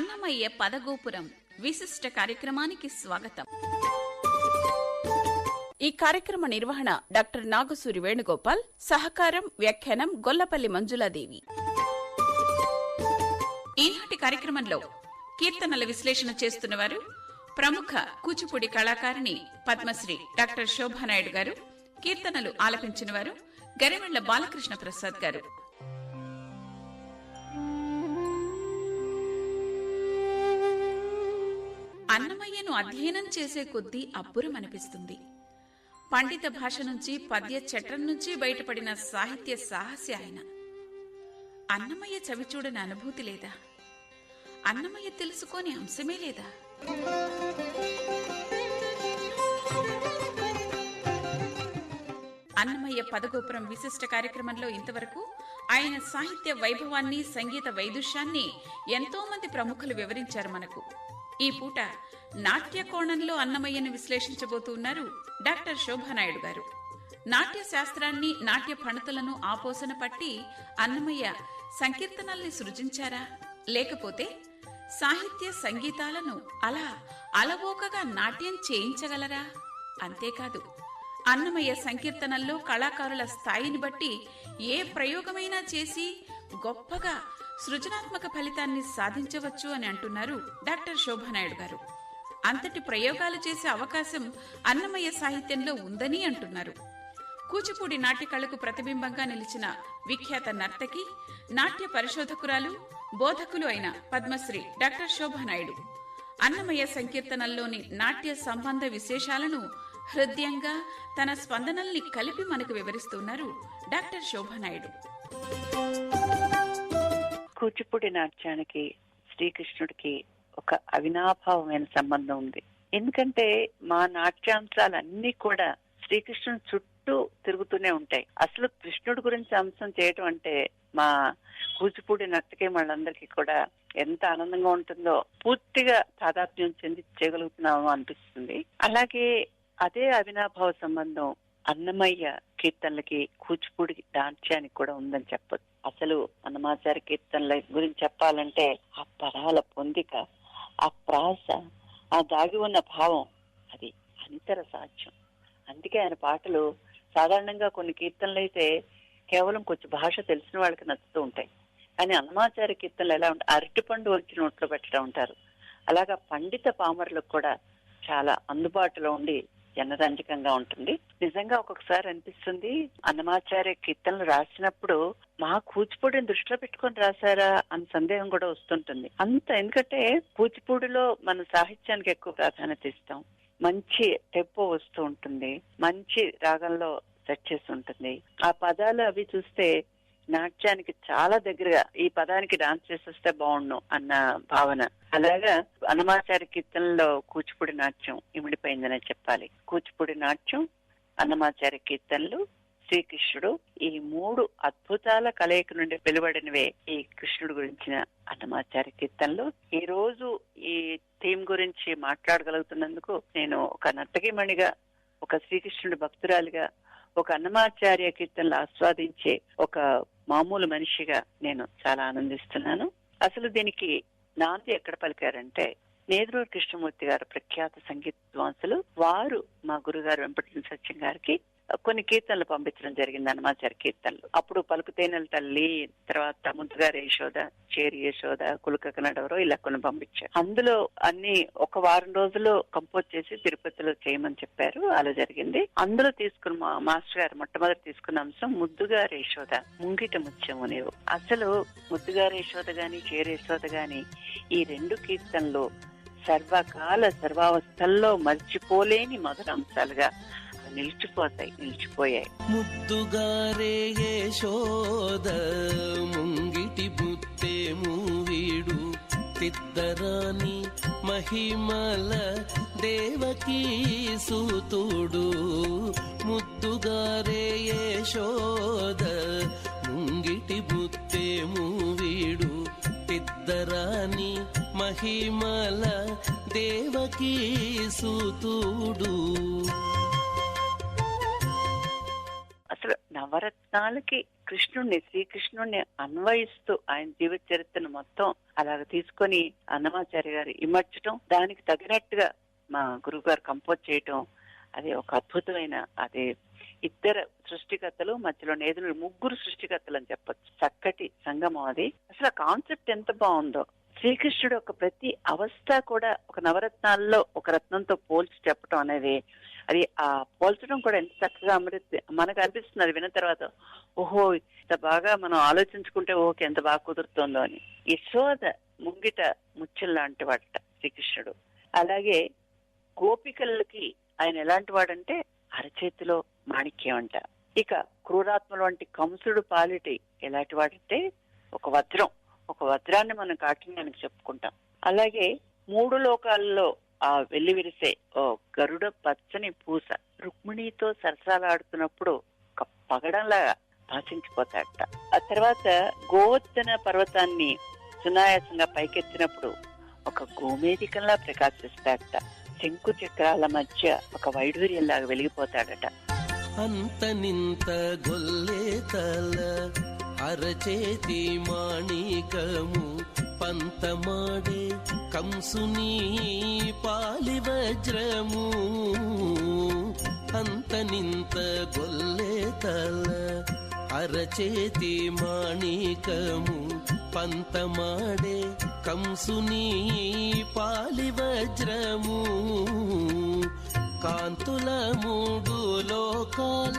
అన్నమయ్య పదగోపురం విశిష్ట కార్యక్రమానికి స్వాగతం. ఈ కార్యక్రమ నిర్వహణ డాక్టర్ నాగసూరి వేణుగోపాల్ సహకారం వ్యాఖ్యానం గొల్లపల్లి మంజులాదేవి. ఈనాటి కార్యక్రమంలో కీర్తనల విశ్లేషణ చేస్తున్నవారు ప్రముఖ కూచిపూడి కళాకారిణి పద్మశ్రీ డాక్టర్ శోభానాయుడు గారు కీర్తనలు ఆలపించిన వారు గరిమెళ్ళ బాలకృష్ణ ప్రసాద్ గారు. అన్నమయ్యను అధ్యయనం చేసే కొద్దీ అబ్బురం అనిపిస్తుంది పండిత భాష నుంచి పద్య చట్రం నుంచి బయటపడిన సాహిత్య సాహసి ఆయన. అన్నమయ్య చవిచూడని అనుభూతి లేదా? అన్నమయ్య తెలుసుకోని అంశమే లేదా? అన్నమయ్య పదగోపురం విశిష్ట కార్యక్రమంలో ఇంతవరకు ఆయన సాహిత్య వైభవాన్ని సంగీత వైదుష్యాన్ని ఎంతో మంది ప్రముఖులు వివరించారు మనకు. ఈ పూట నాట్య కోణంలో అన్నమయ్యను విశ్లేషించబోతున్నారు డాక్టర్ శోభానాయుడు గారు. నాట్య శాస్త్రాన్ని నాట్య ఫణతులను ఆపోసన పట్టి అన్నమయ్య సంకీర్తనల్ని సృజించారా? లేకపోతే సాహిత్య సంగీతాలను అలా అలవోకగా నాట్యం చేయించగలరా? అంతేకాదు అన్నమయ్య సంకీర్తనల్లో కళాకారుల స్థాయిని బట్టి ఏ ప్రయోగమైనా చేసి గొప్పగా సృజనాత్మక ఫలితాన్ని సాధించవచ్చు అని అంటున్నారు డాక్టర్ శోభానాయుడు గారు. అంతటి ప్రయోగాలు చేసే అవకాశం అన్నమయ్య సాహిత్యంలో ఉందని అంటున్నారు. కూచిపూడి నాట్యకళకు ప్రతిబింబంగా నిలిచిన విఖ్యాత నర్తకి నాట్య పరిశోధకురాలు బోధకులు అయిన పద్మశ్రీ డాక్టర్ శోభానాయుడు. అన్నమయ్య సంకీర్తనల్లోని నాట్య సంబంధ విశేషాలను హృదయంగా తన స్పందనల్ని కలిపి మనకు వివరిస్తున్నారు డాక్టర్ శోభానాయుడు. కూచిపూడి నాట్యానికి శ్రీకృష్ణుడికి ఒక అవినాభావమైన సంబంధం ఉంది. ఎందుకంటే మా నాట్యాంశాలన్నీ కూడా శ్రీకృష్ణుని చుట్టూ తిరుగుతూనే ఉంటాయి. అసలు కృష్ణుడి గురించి అంశం చేయటం అంటే మా కూచిపూడి నర్తకి వాళ్ళందరికీ కూడా ఎంత ఆనందంగా ఉంటుందో పూర్తిగా తాదాత్మ్యం చెంది చేయగలుగుతున్నామో అనిపిస్తుంది. అలాగే అదే అవినాభావ సంబంధం అన్నమయ్య కీర్తనలకి కూచిపూడి నాట్యానికి కూడా ఉందని చెప్పదు అసలు అన్నమాచారి కీర్తనల గురించి చెప్పాలంటే ఆ పదాల పొందిక ఆ ప్రాస ఆ దాగి ఉన్న భావం అది అనితర సాధ్యం. అందుకే ఆయన పాటలు సాధారణంగా కొన్ని కీర్తనలు అయితే కేవలం కొంచెం భాష తెలిసిన వాళ్ళకి నచ్చుతూ ఉంటాయి. కానీ అన్నమాచారి కీర్తనలు ఎలా ఉంటాయి అరటిపండు వచ్చి నోట్లో పెట్టడం ఉంటారు. అలాగా పండిత పామరులకు కూడా చాలా అందుబాటులో ఉండి జనరంజకంగా ఉంటుంది. నిజంగా ఒక్కొక్కసారి అనిపిస్తుంది అన్నమాచార్య కీర్తనలు రాసినప్పుడు మా కూచిపూడిని దృష్టిలో పెట్టుకొని రాశారా అన్న సందేహం కూడా వస్తుంటుంది. అంత ఎందుకంటే కూచిపూడిలో మన సాహిత్యానికి ఎక్కువ ప్రాధాన్యత ఇస్తాం. మంచి టెంపో వస్తూ ఉంటుంది మంచి రాగంలో సెట్ చేసి ఉంటుంది. ఆ పదాలు అవి చూస్తే నాట్యానికి చాలా దగ్గరగా ఈ పదానికి డాన్స్ చేసేస్తే బాగుండు అన్న భావన. అలాగా అన్నమాచార్య కీర్తనలో కూచిపూడి నాట్యం ఇమిడిపోయిందనే చెప్పాలి. కూచిపూడి నాట్యం అన్నమాచార్య కీర్తనలు శ్రీకృష్ణుడు ఈ మూడు అద్భుతాల కలయిక నుండి వెలువడినవే ఈ కృష్ణుడు గురించిన అన్నమాచార్య కీర్తనలు. ఈ రోజు ఈ థీమ్ గురించి మాట్లాడగలుగుతున్నందుకు నేను ఒక నర్తకిమణిగా ఒక శ్రీకృష్ణుడి భక్తురాలిగా ఒక అన్నమాచార్య కీర్తనలు ఆస్వాదించే ఒక మామూలు మనిషిగా నేను చాలా ఆనందిస్తున్నాను. అసలు దీనికి నాంది ఎక్కడ పలికారంటే నేదురూరు కృష్ణమూర్తి గారు ప్రఖ్యాత సంగీత విద్వాంసులు వారు మా గురుగారు వెంపటి సత్యం గారికి కొన్ని కీర్తనలు పంపించడం జరిగింది అన్నమాచార్య కీర్తనలు. అప్పుడు పలుకుతేనెల తల్లి తర్వాత ముందుగారు యశోద చేరి యశోద కులుక కన్నడవరో ఇలా కొన్ని పంపించారు. అందులో అన్ని ఒక వారం రోజుల్లో కంపోజ్ చేసి తిరుపతిలో చేయమని చెప్పారు అలా జరిగింది. అందులో తీసుకున్న మా మాస్టర్ గారు మొట్టమొదటి తీసుకున్న అంశం ముద్దుగారు యశోద ముంగిట ముత్యము నీవు. అసలు ముద్దుగారు యశోద గాని చేరి యశోద గాని ఈ రెండు కీర్తనలు సర్వకాల సర్వావస్థల్లో మర్చిపోలేని మధుర అంశాలుగా నిలిచిపోతాయి నిలిచిపోయాయి. ముద్దుగారే యశోద ముంగిటి బుత్తే మూవీడు తిద్దరాని మహిమల దేవకీ సూతుడు. ముద్దుగారే యశోద ముంగిటి బుత్తే మూవీడు తిద్దరాని మహిమల దేవకీ సూతుడు. నవరత్నాలకి కృష్ణుణ్ణి శ్రీకృష్ణుణ్ణి అన్వయిస్తూ ఆయన జీవిత చరిత్రను మొత్తం అలాగ తీసుకొని అన్నమాచార్య గారు ఇమర్చడం దానికి తగినట్టుగా మా గురువు గారు కంపోజ్ చేయటం అది ఒక అద్భుతమైన అది ఇద్దరు సృష్టికర్తలు మధ్యలో నేదులు ముగ్గురు సృష్టికర్తలు అని చెప్పొచ్చు. చక్కటి సంగమం అది. అసలు ఆ కాన్సెప్ట్ ఎంత బాగుందో. శ్రీకృష్ణుడు ఒక ప్రతి అవస్థ కూడా ఒక నవరత్నాల్లో ఒక రత్నంతో పోల్చి చెప్పడం అనేది అది ఆ పోల్చడం కూడా ఎంత చక్కగా అమృత మనకు అనిపిస్తుంది. అది విన్న తర్వాత ఓహో ఇంత బాగా మనం ఆలోచించుకుంటే ఓకే ఎంత బాగా కుదురుతుందో అని. యశోద ముంగిట ముచ్చల్ లాంటి వాడట శ్రీకృష్ణుడు. అలాగే గోపికలకి ఆయన ఎలాంటి వాడంటే అరచేతిలో మాణిక్యం అంట. ఇక క్రూరాత్మల వంటి కంసుడు పాలిటి ఎలాంటి వాడంటే ఒక వజ్రం. ఒక వజ్రాన్ని మనం కాఠిన్యానికి చెప్పుకుంటాం. అలాగే మూడు లోకాల్లో ఆ వెల్లివిరిసే ఓ గరుడ పచ్చని పూస రుక్మిణితో సరసాలాడుతున్నప్పుడు ఒక పగడంలాగా భాషించిపోతాడట ఆ తర్వాత గోవర్ధన పర్వతాన్ని సునాయాసంగా పైకెత్తినప్పుడు ఒక గోమేధికంలా ప్రకాశిస్తాడట. శంకు చక్రాల మధ్య ఒక వైడూర్యంలాగా వెలిగిపోతాడట. అంత నింత గొల్లే తల అరచేతి మాణికము పంతమాడే కంసుని పాలి వజ్రము అంత నింత గొల్లే తల అరచేతి మాణికము. పంతమాడే కంసుని పాలి వజ్రము కాంతుల మూడు లోకాల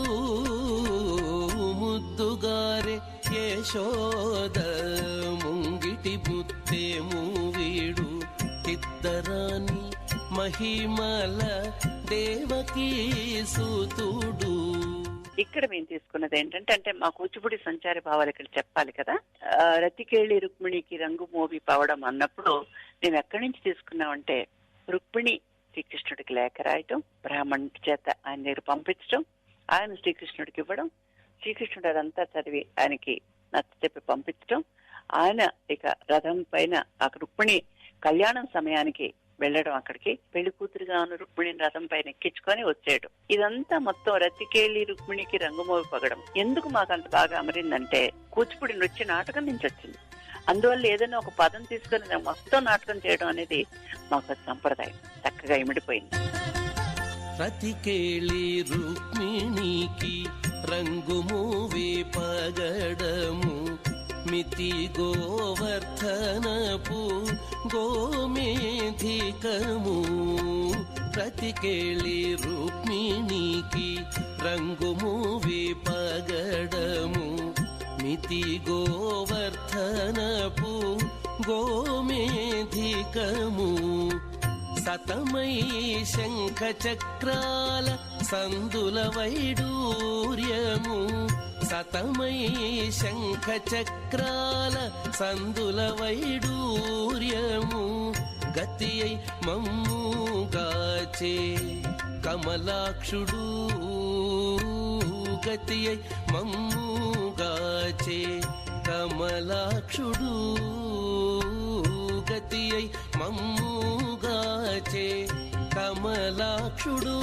ముందుగారే యశోద ముంగిటి ముత్తేము వీడు. ఇద్దరాని మహిమల దేవకీ సూతుడు. ఇక్కడ మేము తీసుకున్నది ఏంటంటే అంటే మా కూచిపూడి సంచారి భావాలు ఇక్కడ చెప్పాలి కదా. రతికేళి రుక్మిణికి రంగు మోవి పవడం అన్నప్పుడు మేము ఎక్కడి నుంచి తీసుకున్నామంటే రుక్మిణి శ్రీకృష్ణుడికి లేఖ రాయటం బ్రాహ్మణుడి చేత ఆయన దగ్గర పంపించడం ఆయన శ్రీకృష్ణుడికి ఇవ్వడం శ్రీకృష్ణుడు అదంతా చదివి ఆయనకి నచ్చ చెప్పి పంపించడం ఆయన ఇక రథం పైన ఆ రుక్మిణి కళ్యాణం సమయానికి వెళ్ళడం అక్కడికి. పెళ్ళి కూతురుగా ఉన్న రుక్మిణిని రథం పైన ఎక్కించుకొని వచ్చేయడం ఇదంతా మొత్తం రతికేళి రుక్మిణికి రంగుమోవి పగడం. ఎందుకు మాకు అంత బాగా అమరిందంటే కూచిపూడి నృత్య నాటకం నుంచి వచ్చింది. అందువల్ల ఏదైనా ఒక పదం తీసుకొని మొత్తం నాటకం చేయడం అనేది మాకు సంప్రదాయం. చక్కగా ఇమిడిపోయింది. రతికేళి రుక్మిణికి రంగుమూవి పగడము మితి గోవర్ధనపు గోమేధికము. ప్రతికేళి రుక్మిణికి రంగుమూవి పగడము మితి గోవర్ధనపు గోమేధికము. సతమై శంఖ చక్రాల సందుల వైడూర్యము సతమై శంఖ చక్రాల సందుల వైడూర్యము గతి అయి మమ్ముగాచే కమలాక్షుడు గతి అయి మమ్ముగాచే కమలాక్షుడు గతి అయి మమ్ముగాచే కమలాక్షుడు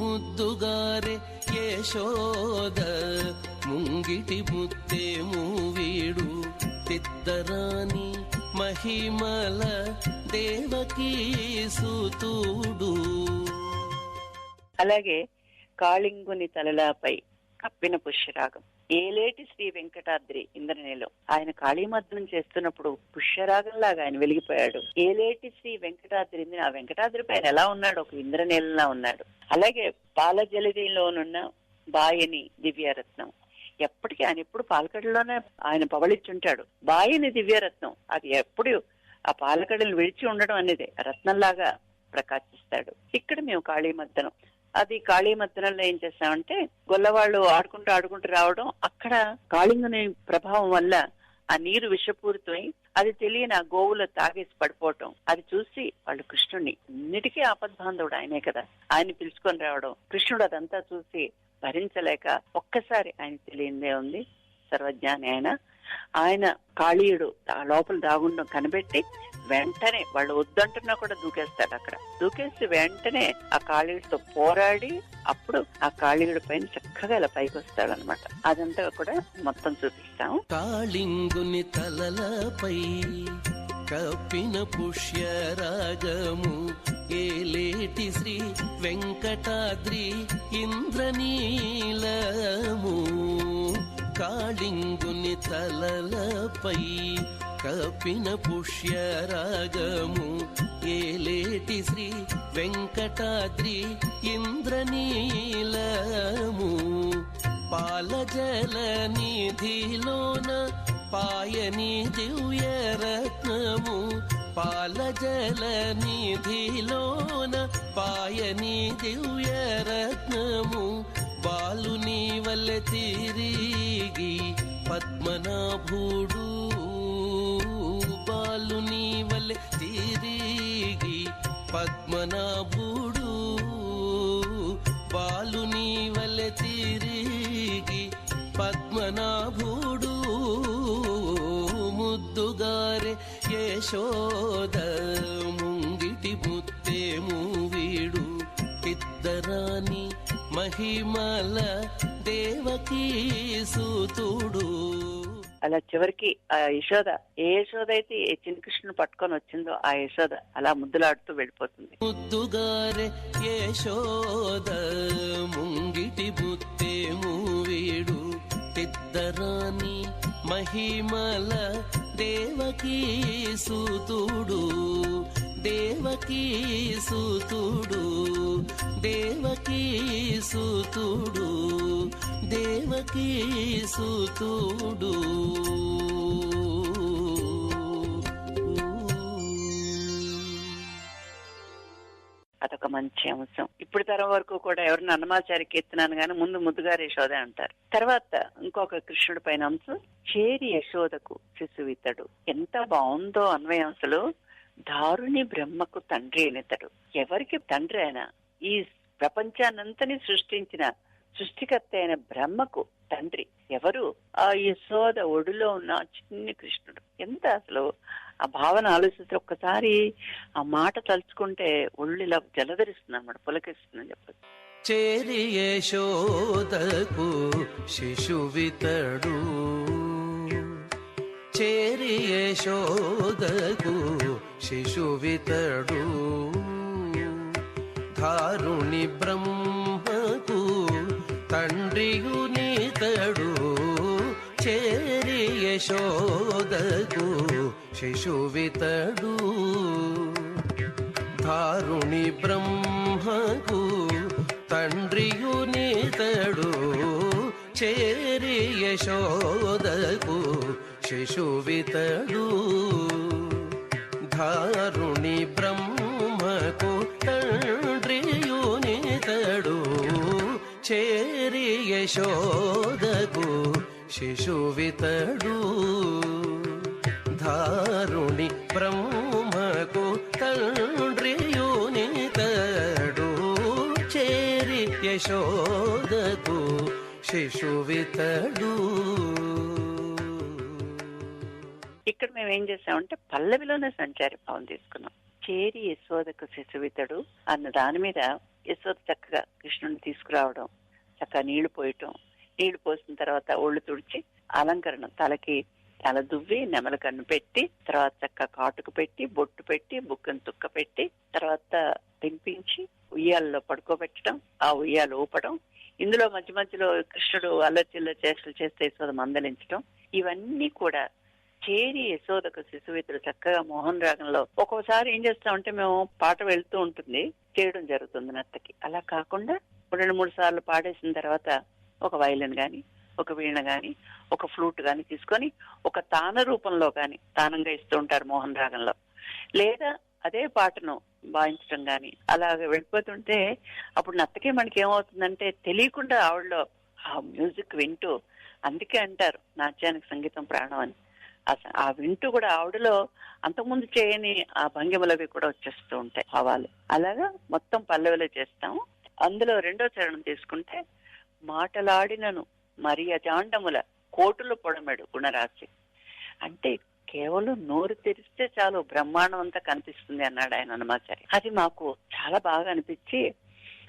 ముద్దుగారే యశోద ముంగిటి ముత్తేము వీడు తిద్దరాని మహిమల దేవకీ సుతుడు. అలాగే కాళింగుని తలలాపై కప్పిన పుష్యరాగం. ఏలేటి శ్రీ వెంకటాద్రి ఇంద్రనీలో. ఆయన కాళీమద్రం చేస్తున్నప్పుడు పుష్యరాగం లాగా ఆయన వెలిగిపోయాడు. ఏలేటి శ్రీ వెంకటాద్రి ఇంద్ర ఆ వెంకటాద్రి పైన ఎలా ఉన్నాడు? ఒక ఇంద్రనీలలా ఉన్నాడు. అలాగే పాల జలదిలోనున్న బాయని దివ్యరత్నం. ఎప్పటికీ ఆయన ఎప్పుడు పాలకడలోనే ఆయన పవళించుంటాడు బాయని దివ్యరత్నం అది ఎప్పుడు ఆ పాలకడలు విడిచి ఉండడం అనేది రత్నంలాగా ప్రకాశిస్తాడు. ఇక్కడ మేము కాళీమద్దనం అది కాళీ మధ్యలో ఏం చేస్తామంటే గొల్లవాళ్ళు ఆడుకుంటూ ఆడుకుంటూ రావడం అక్కడ కాళింగుని ప్రభావం వల్ల ఆ నీరు విషపూరితమై అది తెలియని ఆ గోవులు తాగేసి పడిపోవటం. అది చూసి వాళ్ళు కృష్ణుడిని అన్నిటికీ ఆపద్బాంధవుడు ఆయనే కదా? ఆయన పిలుచుకొని రావడం. కృష్ణుడు అదంతా చూసి భరించలేక ఒక్కసారి ఆయన తెలియందే ఉంది. సర్వజ్ఞాని ఆయన. ఆయన కాళీయుడు ఆ లోపల దాగుండం కనిపెట్టి వెంటనే వాళ్ళు వద్దంటున్నా కూడా దూకేస్తాడు అక్కడ. దూకేసి వెంటనే ఆ కాళీయుడితో పోరాడి అప్పుడు ఆ కాళీయుడి పైన చక్కగా ఇలా పైకి వస్తాడు అనమాట అదంతా కూడా మొత్తం చూపిస్తాం కాళింగుని తలలపై కప్పిన పుష్యరాగము ఏలేటి శ్రీ వెంకటాద్రి ఇంద్రనీలము. కాళింగుని తలలపై కపిన పుష్యరాగము. ఏలేటి శ్రీ వెంకటాద్రి ఇంద్రనీలము. పాలజల నిధిలోన పాయని దివ్యరత్నము. పాలజల నిధిలోన పాయని దివ్యరత్నము. బాలు బాలుని తిరిగి పద్మనాభుడు. బాలు వల్ల తిరిగి పద్మనాభుడు. బాలు వల్ల తిరిగి పద్మనాభుడు. ముద్దుగారే యశోద. మహిమల దేవకీ సూతుడు. అలా చివరికి ఆ యశోద ఏ యశోద అయితే ఏ చిన్నకృష్ణుని పట్టుకొని వచ్చిందో ఆ యశోద అలా ముద్దులాడుతూ వెళ్ళిపోతుంది. ముద్దుగారే యశోద ముంగిటి ముత్తేము వీడు ఇద్దరాని మహిమల దేవకీ సూతుడు. దేవకీ సూతుడు దేవకీ సూతుడు దేవకీ సూతుడు. అదొక మంచి అంశం. ఇప్పుడు తరం వరకు కూడా ఎవరిని అన్నమాచారి కీర్తనాను గాని ముందు ముద్దుగారు యశోద అంటారు. తర్వాత ఇంకొక కృష్ణుడి పైన అంశం చేరి యశోదకు శిశువితడు ఎంత బాగుందో అన్వయం అసలు దారుణి బ్రహ్మకు తండ్రి అయినతడు. ఎవరికి తండ్రి అయినా ఈ ప్రపంచానంతని సృష్టించిన సృష్టికర్త అయిన బ్రహ్మకు తండ్రి. ఎవరు? ఆ యశోద ఒడిలో ఉన్న చిన్ని కృష్ణుడు. ఎంత అసలు ఆ భావన ఆలోచిస్తే ఒక్కసారి ఆ మాట తలుచుకుంటే ఒళ్ళు ఇలా జలధరిస్తుంది అనమాట పులకిస్తుందని చెప్పచ్చు. చేరి యశోదకు శిశువితడు చేరి యశోదకు శిశువితడు ధారుణి బ్రహ్మకు తండ్రియునితడు చేరి యశోదకు శిశువితడు ధారుణి బ్రహ్మకు తండ్రియునితడు చేరి యశోదకు శిశువితడు ధారుణి బ్రహ్మకు తండ్రియునితడు చేరి యశోదకు శిశువితడు ధారుణి బ్రహ్మకు తండ్రియునితడు చేరి యశోదకు శిశువితడు మేము ఏం చేసామంటే పల్లవిలోనే సంచారి భావం తీసుకున్నాం. చేరి యశోదకు శిశువితడు అన్న దాని మీద యశోద చక్కగా కృష్ణుని తీసుకురావడం చక్కగా నీళ్ళు పోయటం నీళ్ళు పోసిన తర్వాత ఒళ్ళు తుడిచి అలంకరణ తలకి తల దువ్వి నెమల కన్ను పెట్టి తర్వాత చక్కగా కాటుకు పెట్టి బొట్టు పెట్టి బుక్కను తుక్క పెట్టి తర్వాత తినిపించి ఉయ్యాలలో పడుకోబెట్టడం ఆ ఉయ్యాలు ఊపడం ఇందులో మధ్య మధ్యలో కృష్ణుడు అల్లచిల్ల చేష్టలు చేస్తే యశోద మందలించడం ఇవన్నీ కూడా చేరి యశోదకు శిశువితుడు చక్కగా మోహన్ రాగంలో ఒక్కోసారి ఏం చేస్తామంటే మేము పాట వెళ్తూ ఉంటుంది. చేయడం జరుగుతుంది నత్తకి అలా కాకుండా రెండు మూడు సార్లు పాడేసిన తర్వాత ఒక వైలిన్ గాని ఒక వీణ గాని ఒక ఫ్లూట్ గాని తీసుకొని ఒక తాన రూపంలో గాని తానంగా ఇస్తూ ఉంటారు మోహన్ రాగంలో. లేదా అదే పాటను వాయించడం గాని అలాగ వెళ్ళిపోతుంటే అప్పుడు నత్తకి మనకి ఏమవుతుందంటే తెలియకుండా ఆవిడలో ఆ మ్యూజిక్ వింటూ అందుకే అంటారు నాట్యానికి సంగీతం ప్రాణం అని. ఆ ఆ వింటూ కూడా ఆవిడలో అంతకుముందు చేయని ఆ భంగిమలవి కూడా వచ్చేస్తూ ఉంటాయి భావాలు. అలాగా మొత్తం పల్లవిలో చేస్తాము. అందులో రెండో చరణం తీసుకుంటే మాటలాడినను మరి అజాండముల కోటులు పొడమెడు గుణరాశి. అంటే కేవలం నోరు తెరిస్తే చాలు బ్రహ్మాండం అంతా కనిపిస్తుంది అన్నాడు ఆయన హనుమాచారి అది మాకు చాలా బాగా అనిపించి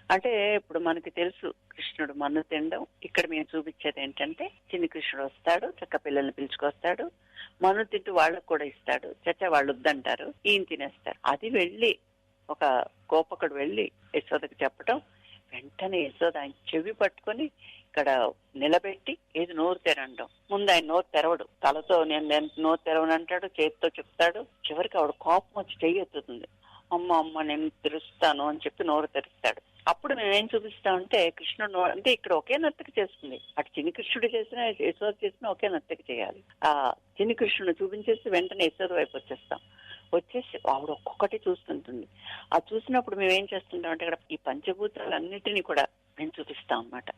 అంటే ఇప్పుడు మనకి తెలుసు కృష్ణుడు మన్ను తినడం. ఇక్కడ మేము చూపించేది ఏంటంటే చిన్ని కృష్ణుడు వస్తాడు చక్క పిల్లల్ని పిలుచుకొస్తాడు. మన్ను తింటూ వాళ్ళకు కూడా ఇస్తాడు. చచ్చ వాళ్ళు వద్దంటారు ఈయన తినేస్తారు. అది వెళ్ళి ఒక గోపకుడు వెళ్ళి యశోదకి చెప్పడం వెంటనే యశోద ఆయన చెవి పట్టుకొని ఇక్కడ నిలబెట్టి ఏది నోరు తెరండం ముందు ఆయన నోరు తెరవడు. తలతో నేను నేను నోరు తెరవను అంటాడు చేతితో చెప్తాడు. చివరికి ఆవిడ కోపం వచ్చి చెయ్యి ఎత్తుతుంది. అమ్మ అమ్మ నేను తెరుస్తాను అని చెప్పి నోరు తెరుస్తాడు. అప్పుడు మేము ఏం చూపిస్తామంటే కృష్ణుడు అంటే ఇక్కడ ఒకే నర్తకి చేస్తుంది. అటు చిన్ని కృష్ణుడు చేసినా యశోద చేసినా ఒకే నర్తకి చేయాలి. ఆ చిన్ని కృష్ణుడు చూపించేసి వెంటనే యశోద వైపు వచ్చేస్తాం. వచ్చేసి ఆవిడ ఒక్కొక్కటి చూస్తుంటుంది. ఆ చూసినప్పుడు మేము ఏం చేస్తుంటాం అంటే ఇక్కడ ఈ పంచభూతాలన్నిటినీ కూడా మేము చూపిస్తాం అన్నమాట.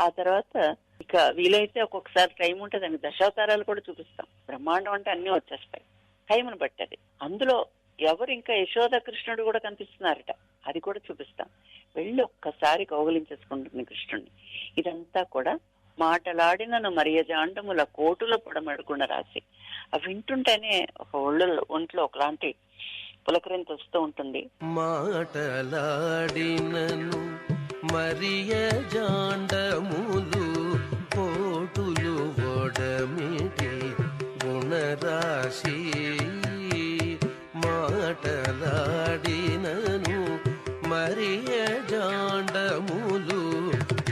ఆ తర్వాత ఇక వీలైతే ఒక్కొక్కసారి టైం ఉంటుంది దానికి దశావతారాలు కూడా చూపిస్తాం. బ్రహ్మాండం అంటే అన్ని వచ్చేస్తాయి. టైంను బట్టి అది. అందులో ఎవరు ఇంకా యశోద కృష్ణుడు కూడా కనిపిస్తున్నారట. అది కూడా చూపిస్తాం. వెళ్ళి ఒక్కసారి కౌగులించేసుకుంటుంది కృష్ణుడిని ఇదంతా కూడా మాటలాడినను మరియజాండముల కోటుల పొడమడుకున్న రాసి అవి వింటుంటేనే ఒక ఒళ్ళు ఒంట్లో ఒకలాంటి పులకరింత వస్తూ ఉంటుంది. మాటలాడినను మరియ జాండములు కోటులు ఓడమిటి గుణరాశి. మాటలాడినను మరియ జాండములు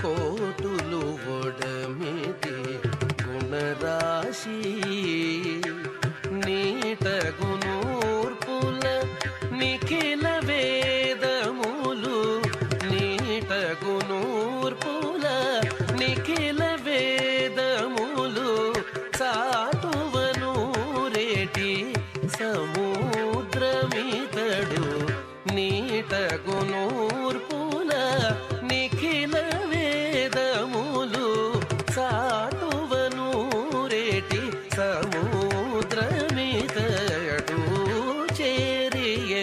కోటులు ఒడమిటి గుణరాశి.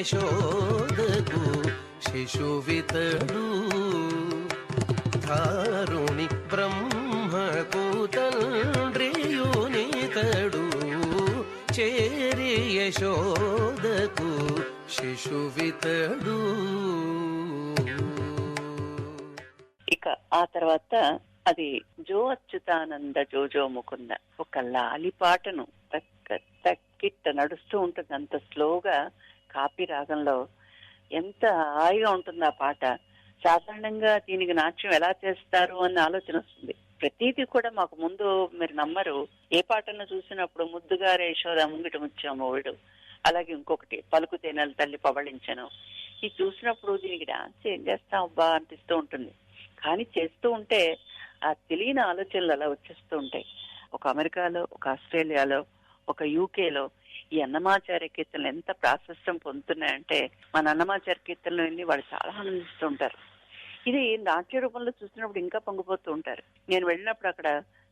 యశోదకు శిశువితడు. ధారుణి బ్రహ్మకు తండ్రియునితడు చేరి యశోదకు శిశువితడు. ఇక ఆ తర్వాత అది జో అచ్యుతానంద జోజో ముకుంద ఒక లాలి పాటను తక్క తక్కిట్ట నడుస్తూ ఉంటుంది అంత స్లోగా కాపీ రాగంలో ఎంత హాయిగా ఉంటుంది ఆ పాట. సాధారణంగా దీనికి నాట్యం ఎలా చేస్తారు అన్న ఆలోచన వస్తుంది. ప్రతిదీ కూడా మాకు ముందు మీరు నమ్మరు. ఏ పాటను చూసినప్పుడు ముద్దుగా రేషోద ముంగిట ముచ్చాము వీడు. అలాగే ఇంకొకటి పలుకు తేనెల తల్లి పవళించను. ఇది చూసినప్పుడు దీనికి డాన్స్ ఏం చేస్తాం అబ్బా అనిపిస్తూ ఉంటుంది. కానీ చేస్తూ ఉంటే ఆ తెలియని ఆలోచనలు అలా వచ్చేస్తూ ఉంటాయి. ఒక అమెరికాలో ఒక ఆస్ట్రేలియాలో ఒక యూకేలో ఈ అన్నమాచార్య కీర్తనలు ఎంత ప్రాశస్త్యం పొందుతున్నాయంటే మన అన్నమాచార్య కీర్తనలు విని వాళ్ళు చాలా ఆనందిస్తూ ఉంటారు ఇది నాట్య రూపంలో చూసినప్పుడు ఇంకా పొంగిపోతూ ఉంటారు. నేను వెళ్ళినప్పుడు అక్కడ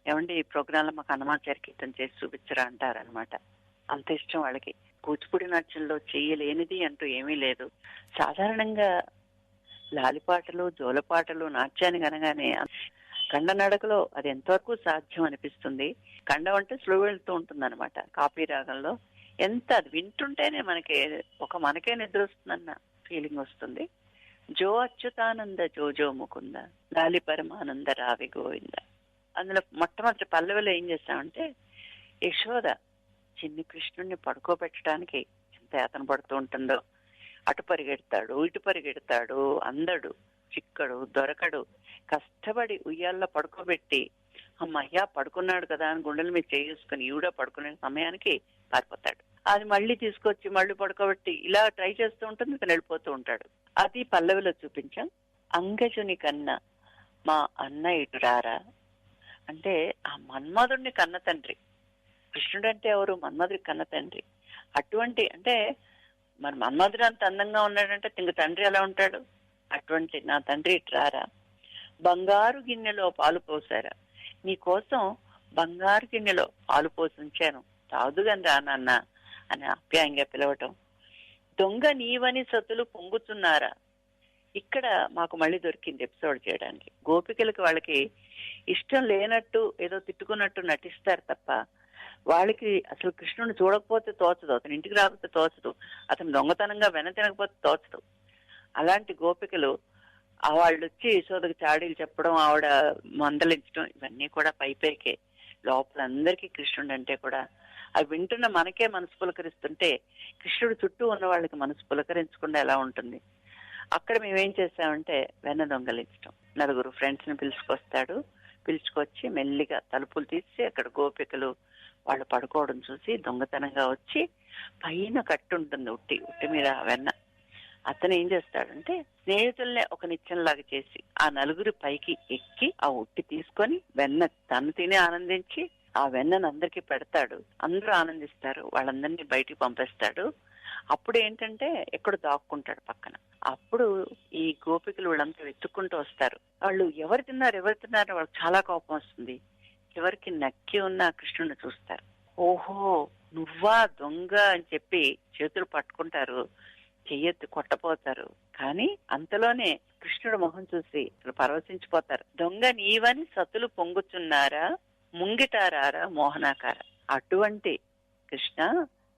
ఏమండి ఈ ప్రోగ్రామ్లో మాకు అన్నమాచార్య కీర్తన చేసి చూపించరా అంటారనమాట అంత ఇష్టం వాళ్ళకి. కూచిపూడి నాట్యంలో చేయలేనిది అంటూ ఏమీ లేదు. సాధారణంగా లాలిపాటలు జోలపాటలు నాట్యానికి అనగానే కండ నడకలో అది ఎంతవరకు సాధ్యం అనిపిస్తుంది? కండం అంటే స్లో వెళ్తూ ఉంటుంది అనమాట కాపీ రాగంలో ఎంత అది వింటుంటేనే మనకి ఒక మనకే నిద్ర వస్తుందన్న ఫీలింగ్ వస్తుంది. జో అచ్యుతానంద జో జో ముకుంద లాలి పరమానంద రావి గోవింద. అందులో మొట్టమొదటి పల్లవిలో ఏం చేస్తామంటే యశోద చిన్ని కృష్ణుడిని పడుకోబెట్టడానికి ఎంత యాతన పడుతూ ఉంటుందో. అటు పరిగెడతాడు ఇటు పరిగెడతాడు అందడు చిక్కడు దొరకడు కష్టపడి ఉయ్యాల్లో పడుకోబెట్టి అమ్మయ్యా పడుకున్నాడు కదా అని గుండెల మీద చేసుకుని ఈవిడ పడుకునే సమయానికి పారిపోతాడు. అది మళ్ళీ తీసుకొచ్చి మళ్ళీ పడుకోబెట్టి ఇలా ట్రై చేస్తూ ఉంటుంది ఇతను వెళ్ళిపోతూ ఉంటాడు. అది పల్లవిలో చూపించాం. అంగజుని కన్నా మా అన్న ఇటు రారా అంటే ఆ మన్మధుడిని కన్న తండ్రి. కృష్ణుడు అంటే ఎవరు? మన్మధుడి కన్న తండ్రి. అటువంటి అంటే మరి మన్మధుడు అంత అందంగా ఉన్నాడంటే ఇంక తండ్రి ఎలా ఉంటాడు? అటువంటి నా తండ్రి ఇట్రారా బంగారు గిన్నెలో పాలు పోసారా? నీ కోసం బంగారు గిన్నెలో పాలు పోసి ఉంచాను. తాదుగని రా నాన్న అని ఆప్యాయంగా పిలవటం. దొంగ నీవని సతులు పొంగుతున్నారా? ఇక్కడ మాకు మళ్ళీ దొరికింది ఎపిసోడ్ చేయడానికి. గోపికలకి వాళ్ళకి ఇష్టం లేనట్టు ఏదో తిట్టుకున్నట్టు నటిస్తారు తప్ప వాళ్ళకి అసలు కృష్ణుని చూడకపోతే తోచదు అతని ఇంటికి రాకపోతే తోచదు అతను దొంగతనంగా వెన తినకపోతే తోచదు. అలాంటి గోపికలు వాళ్ళు వచ్చి యశోదకి చాడీలు చెప్పడం ఆవిడ మందలించడం ఇవన్నీ కూడా పై పైకే లోపల అందరికీ కృష్ణుడు అంటే కూడా అవి వింటున్న మనకే మనసు పులకరిస్తుంటే కృష్ణుడు చుట్టూ ఉన్న వాళ్ళకి మనసు పులకరించకుండా ఎలా ఉంటుంది? అక్కడ మేమేం చేసామంటే వెన్న దొంగలించడం నలుగురు ఫ్రెండ్స్ని పిలుచుకొస్తాడు. పిలుచుకొచ్చి మెల్లిగా తలుపులు తీసి అక్కడ గోపికలు వాళ్ళు పడుకోవడం చూసి దొంగతనంగా వచ్చి పైన కట్టు ఉంటుంది ఉట్టి ఉట్టి మీద వెన్న. అతను ఏం చేస్తాడంటే స్నేహితుల్నే ఒక నిత్యంలాగా చేసి ఆ నలుగురి పైకి ఎక్కి ఆ ఉట్టి తీసుకొని వెన్న తను తిని ఆనందించి ఆ వెన్నను అందరికి పెడతాడు. అందరూ ఆనందిస్తారు. వాళ్ళందరినీ బయటికి పంపేస్తాడు. అప్పుడు ఏంటంటే ఎక్కడ దాక్కుంటాడు పక్కన. అప్పుడు ఈ గోపికలు వాళ్ళంతా వెతుక్కుంటూ వస్తారు. వాళ్ళు ఎవరు తిన్నారు ఎవరు తిన్నారు వాళ్ళకి చాలా కోపం వస్తుంది. ఎవరికి నక్కి ఉన్న కృష్ణుని చూస్తారు. ఓహో నువ్వా దొంగ అని చెప్పి చేతులు పట్టుకుంటారు. చెయ్యెత్తి కొట్టపోతారు. కానీ అంతలోనే కృష్ణుడు మొహం చూసి పరవశించిపోతారు. దొంగ నీవని సతులు పొంగుచున్నారా? ముంగిటారారా మోహనాకార? అటువంటి కృష్ణ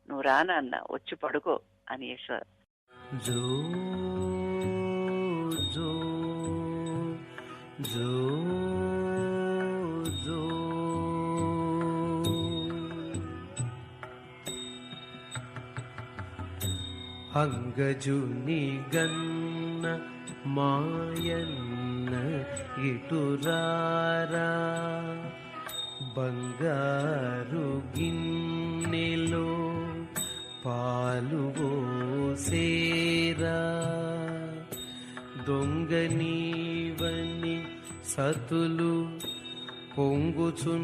నువ్వు రానన్న వచ్చి పడుకో అని ఈశ్వర్ జో జో జో జో. గన్న మాయన్న ఇటురారా? బంగారు గిన్నెలో పాలు సేరా దొంగనీవని సతులు పొంగుచున్నారా.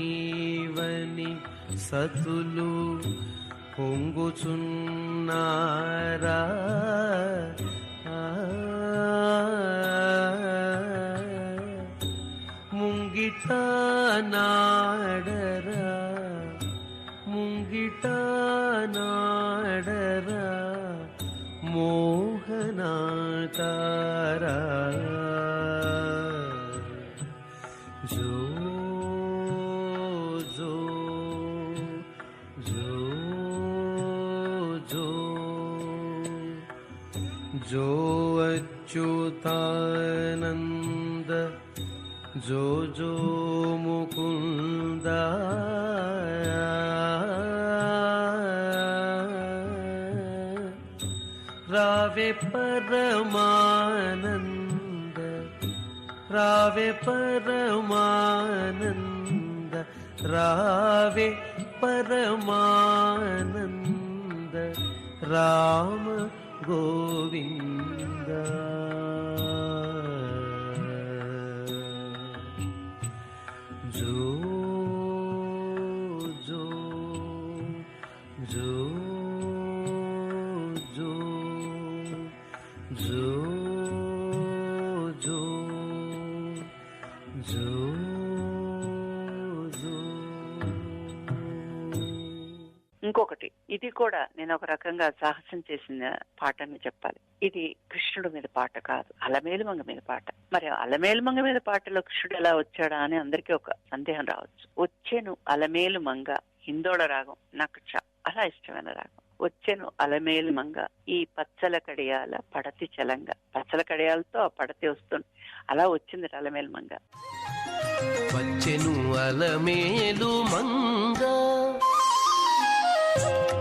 దొంగనీవని సతులు పొంగుచున్నారా നാരാ മുങ്കിട്ട നാടര മുങ്കിട്ട നാടര മോഹനാതാരാ जो अच्युतानन्द जो जो मुकुन्द रावे परमानन्द रावे परमानन्द रावे परमानन्द। राम govinda ఇంకొకటి ఇది కూడా నేను ఒక రకంగా సాహసం చేసిన పాట అని చెప్పాలి. ఇది కృష్ణుడు మీద పాట కాదు అలమేలుమంగ మీద పాట. మరి అలమేలుమంగ మీద పాటలో కృష్ణుడు ఎలా వచ్చాడా అని అందరికీ ఒక సందేహం రావచ్చు. వచ్చేను అలమేలు మంగ హిందోళ రాగం నాకు చాలా ఇష్టమైన రాగం. వచ్చెను అలమేలు మంగ ఈ పచ్చల కడియాల పడతి చలంగా. పచ్చల కడియాలతో పడతి వస్తుంది. అలా వచ్చింది అలమేలు మంగ వచ్చెను అలమేలు మంగ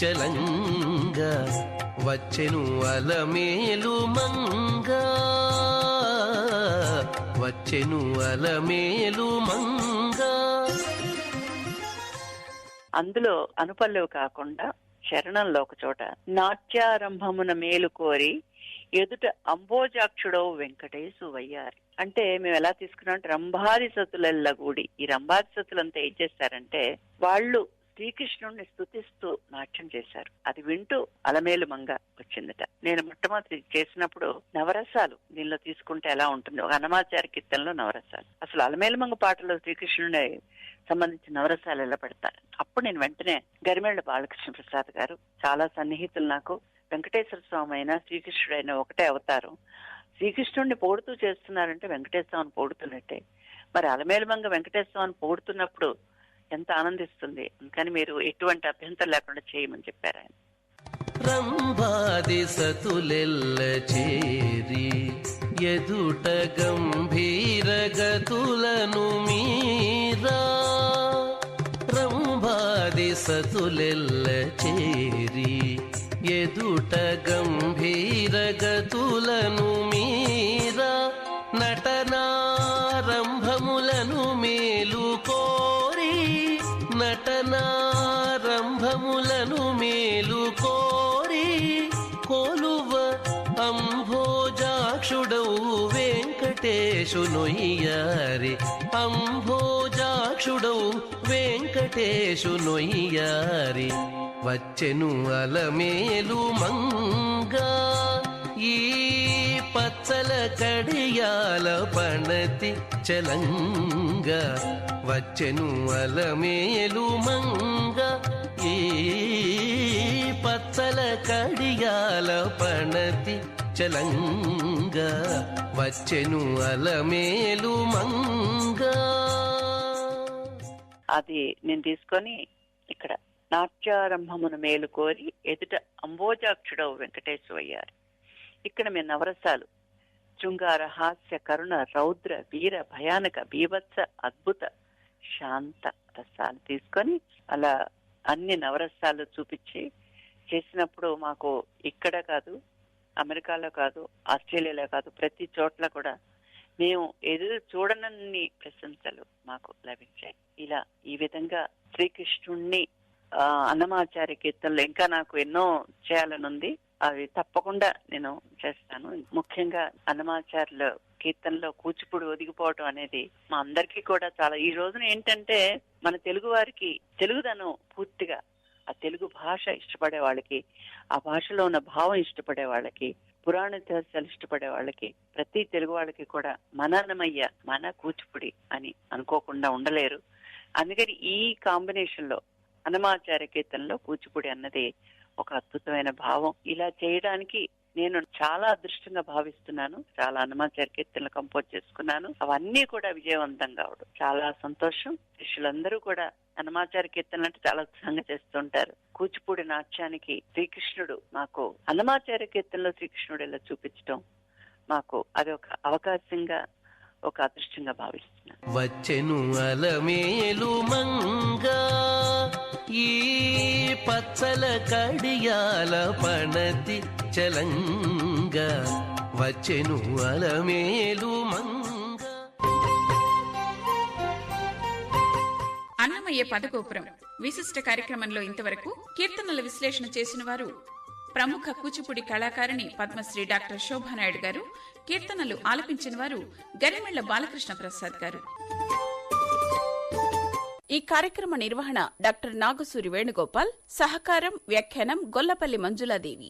చలంగ వచ్చెను అలమేలు మంగ. వచ్చెను అలమేలు మంగ. అందులో అనుపల్లవి కాకుండా శరణంలో ఒక చోట నాట్యారంభమున మేలు కోరి ఎదుట అంబోజాక్షుడవు వెంకటేశు వయ్యారి అంటే మేము ఎలా తీసుకున్నాం అంటే రంభాది సతులెల్లగూడి ఈ రంభాది సతులంతా ఏం చేస్తారంటే వాళ్ళు శ్రీకృష్ణుడిని స్థుతిస్తూ నాట్యం చేశారు. అది వింటూ అలమేలు మంగ వచ్చిందట. నేను మొట్టమొదటి చేసినప్పుడు నవరసాలు దీనిలో తీసుకుంటే ఎలా ఉంటుంది? ఒక అనమాచారి కీర్తనలో నవరసాలు. అసలు అలమేలు మంగ పాటలో శ్రీకృష్ణుడి సంబంధించిన నవరసాలు ఎలా పెడతారు? అప్పుడు నేను వెంటనే గరిమేళ్ళ బాలకృష్ణ ప్రసాద్ గారు చాలా సన్నిహితులు నాకు వెంకటేశ్వర స్వామి అయినా శ్రీకృష్ణుడు ఒకటే అవతారం. శ్రీకృష్ణుడిని పోడుతూ చేస్తున్నారంటే వెంకటేశ్వర స్వామిని మరి అలమేలుమంగ వెంకటేశ్వర స్వామిని పోడుతున్నప్పుడు ఎంత ఆనందిస్తుంది. అందుకని మీరు ఎటువంటి అభ్యంతరం లేకుండా చేయమని చెప్పారు ఆయన. రంభాది సతులెల్ల చేరి ఎదుట గంభీర గతులను మీరా. రంభాది సతులెల్ల చేరి ఎదుట గంభీర గతులను మీరా. వెంకటేశు అంభోజాక్షుడౌ అంభోజాక్షుడవు వచ్చెను అలమేలు మంగా. ఈ పచ్చల కడియాల పణతి చలంగా. వచ్చెను అలమేలు మంగా. ఈ పచ్చల కడియాల పణతి చలంగ వచ్చెను అలమేలు మంగ. అది నేను తీసుకొని ఇక్కడ నాట్యారంభమును మేలు కోరి ఎదుట అంబోజాక్షుడవు వెంకటేశ్వరయ్యారు. ఇక్కడ మీ నవరసాలు శృంగార హాస్య కరుణ రౌద్ర వీర భయానక బీభత్స అద్భుత శాంత రసాలు తీసుకొని అలా అన్ని నవరసాలు చూపించి చేసినప్పుడు మాకు ఇక్కడ కాదు అమెరికాలో కాదు ఆస్ట్రేలియాలో కాదు ప్రతి చోట్ల కూడా మేము ఎదురు చూడనన్ని ప్రశంసలు మాకు లభించాయి. ఇలా ఈ విధంగా శ్రీకృష్ణుణ్ణి ఆ, అన్నమాచార్య కీర్తనలు ఇంకా నాకు ఎన్నో చేయాలని ఉంది అవి తప్పకుండా నేను చేస్తాను. ముఖ్యంగా అన్నమాచార్యుల కీర్తనలో కూచిపూడి ఒదిగిపోవటం అనేది మా అందరికీ కూడా చాలా. ఈ రోజున ఏంటంటే మన తెలుగు వారికి తెలుగుదనం పూర్తిగా ఆ తెలుగు భాష ఇష్టపడే వాళ్ళకి ఆ భాషలో ఉన్న భావం ఇష్టపడే వాళ్ళకి పురాణ ఇతిహాసాలు ఇష్టపడే వాళ్ళకి ప్రతి తెలుగు వాళ్ళకి కూడా మననమయ్య మన కూచిపూడి అని అనుకోకుండా ఉండలేరు. అందుకని ఈ కాంబినేషన్లో అనమాచార్య కీర్తనలో కూచిపూడి అన్నది ఒక అద్భుతమైన భావం. ఇలా చేయడానికి నేను చాలా అదృష్టంగా భావిస్తున్నాను. చాలా హనుమాచారి కీర్తనలు కంపోజ్ చేసుకున్నాను. అవన్నీ కూడా విజయవంతం కావడం చాలా సంతోషం. శిష్యులందరూ కూడా హనుమాచారి కీర్తనలు అంటే చాలా ఉత్సాహంగా చేస్తుంటారు కూచిపూడి నాట్యానికి శ్రీకృష్ణుడు మాకు హనుమాచారి కీర్తనలో శ్రీకృష్ణుడు ఇలా చూపించడం మాకు అది ఒక అవకాశంగా ఒక అదృష్టంగా భావిస్తున్నాను. వచ్చెను అలమేలు మంగా. ఈ పచ్చల కడియాల పణతి చలంగ వచ్చెను అలమేలు మంగ. అన్నమయ్య పదగోపురం. విశిష్ట కార్యక్రమంలో ఇంతవరకు కీర్తనల విశ్లేషణ చేసిన వారు ప్రముఖ కూచిపూడి కళాకారిణి పద్మశ్రీ డాక్టర్ శోభానాయుడు గారు. కీర్తనలు ఆలపించిన వారు గరిమెళ్ళ బాలకృష్ణ ప్రసాద్ గారు. ఈ కార్యక్రమ నిర్వహణ డాక్టర్ నాగసూరి వేణుగోపాల్ సహకారం వ్యాఖ్యానం గొల్లపల్లి మంజులాదేవి.